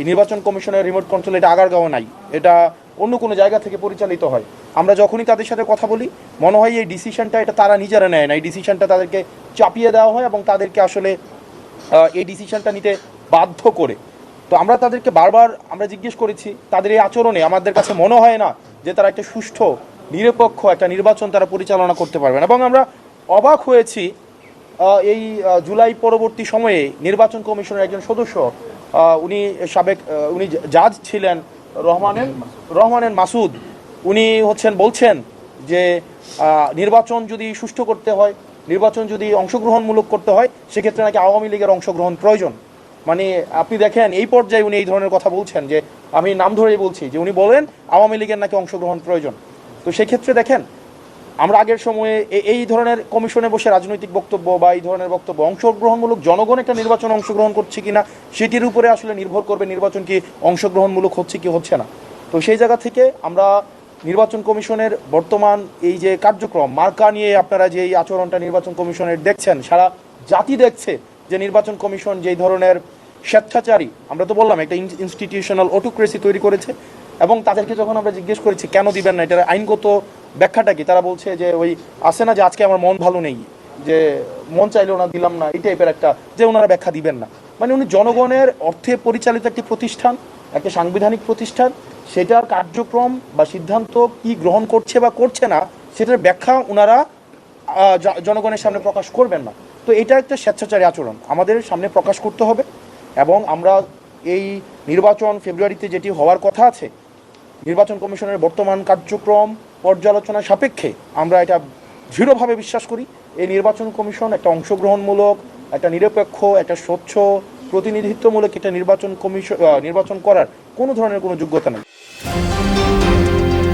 এই নির্বাচন কমিশনের রিমোট কন্ট্রোল এটা আগারগাঁও নাই, এটা অন্য কোনো জায়গা থেকে পরিচালিত হয়। আমরা যখনই তাদের সাথে কথা বলি, মনে হয় এই ডিসিশনটা এটা তারা নিজেরা নেয় না, এই ডিসিশনটা তাদেরকে চাপিয়ে দেওয়া হয় এবং তাদেরকে আসলে এই ডিসিশনটা নিতে বাধ্য করে। তো আমরা তাদেরকে বারবার আমরা জিজ্ঞেস করেছি, তাদের এই আচরণে আমাদের কাছে মনে হয় না যে তারা একটা সুষ্ঠু, নিরপেক্ষ একটা নির্বাচন তারা পরিচালনা করতে পারবেন। এবং আমরা অবাক হয়েছি এই জুলাই পরবর্তী সময়ে নির্বাচন কমিশনের একজন সদস্য উনি সাবেক উনি জাজ ছিলেন রহমানের রহমানের মাসুদ। উনি হচ্ছেন, বলছেন যে নির্বাচন যদি সুষ্ঠু করতে হয়, নির্বাচন যদি অংশগ্রহণমূলক করতে হয়, সেক্ষেত্রে নাকি আওয়ামী লীগের অংশগ্রহণ প্রয়োজন। মানে আপনি দেখেন, এই পর্যায়ে উনি এই ধরনের কথা বলছেন যে, আমি নাম ধরেই বলছি যে, উনি বলেন আওয়ামী লীগের নাকি অংশগ্রহণ প্রয়োজন। তো সেক্ষেত্রে দেখেন আমরা আগের সময়ে এই ধরনের কমিশনে বসে রাজনৈতিক বক্তব্য বা এই ধরনের বক্তব্য অংশগ্রহণমূলক জনগণ একটা নির্বাচন অংশগ্রহণ করছে কিনা, সেটির উপরে আসলে নির্ভর করবে নির্বাচন কি অংশগ্রহণমূলক হচ্ছে কি হচ্ছে না। তো সেই জায়গা থেকে আমরা নির্বাচন কমিশনের বর্তমান এই যে কার্যক্রম, মার্কা নিয়ে আপনারা যে এই আচরণটা নির্বাচন কমিশনের দেখছেন, সারা জাতি দেখছে যে নির্বাচন কমিশন যেই ধরনের স্বেচ্ছাচারী, আমরা তো বললাম একটা ইনস্টিটিউশনাল অটোক্রেসি তৈরি করেছে এবং তাদেরকে যখন আমরা জিজ্ঞেস করেছি, কেন দিবেন না? এটার আইনগত ব্যাখ্যাটা কি? তারা বলছে যে ওই আসে না যে আজকে আমার মন ভালো নেই, যে মন চাইলেও না, দিলাম না, এই টাইপের একটা, যে ওনারা ব্যাখ্যা দিবেন না। মানে উনি জনগণের অর্থে পরিচালিত একটি প্রতিষ্ঠান, একটা সাংবিধানিক প্রতিষ্ঠান, সেটার কার্যক্রম বা সিদ্ধান্ত কি গ্রহণ করছে বা করছে না, সেটার ব্যাখ্যা ওনারা জনগণের সামনে প্রকাশ করবেন না। তো এটা একটা স্বেচ্ছাচারী আচরণ। আমাদের সামনে প্রকাশ করতে হবে এবং আমরা এই নির্বাচন ফেব্রুয়ারিতে যেটি হওয়ার কথা আছে, নির্বাচন কমিশনের বর্তমান কার্যক্রম পর্যালোচনা সাপেক্ষে আমরা এটা দৃঢ়ভাবে বিশ্বাস করি। এই নির্বাচন কমিশন একটা অংশগ্রহণমূলক, একটা নিরপেক্ষ, একটা স্বচ্ছ, প্রতিনিধিত্বমূলক একটা নির্বাচন কমিশন নির্বাচন করার কোনো ধরনের কোনো যোগ্যতা নেই।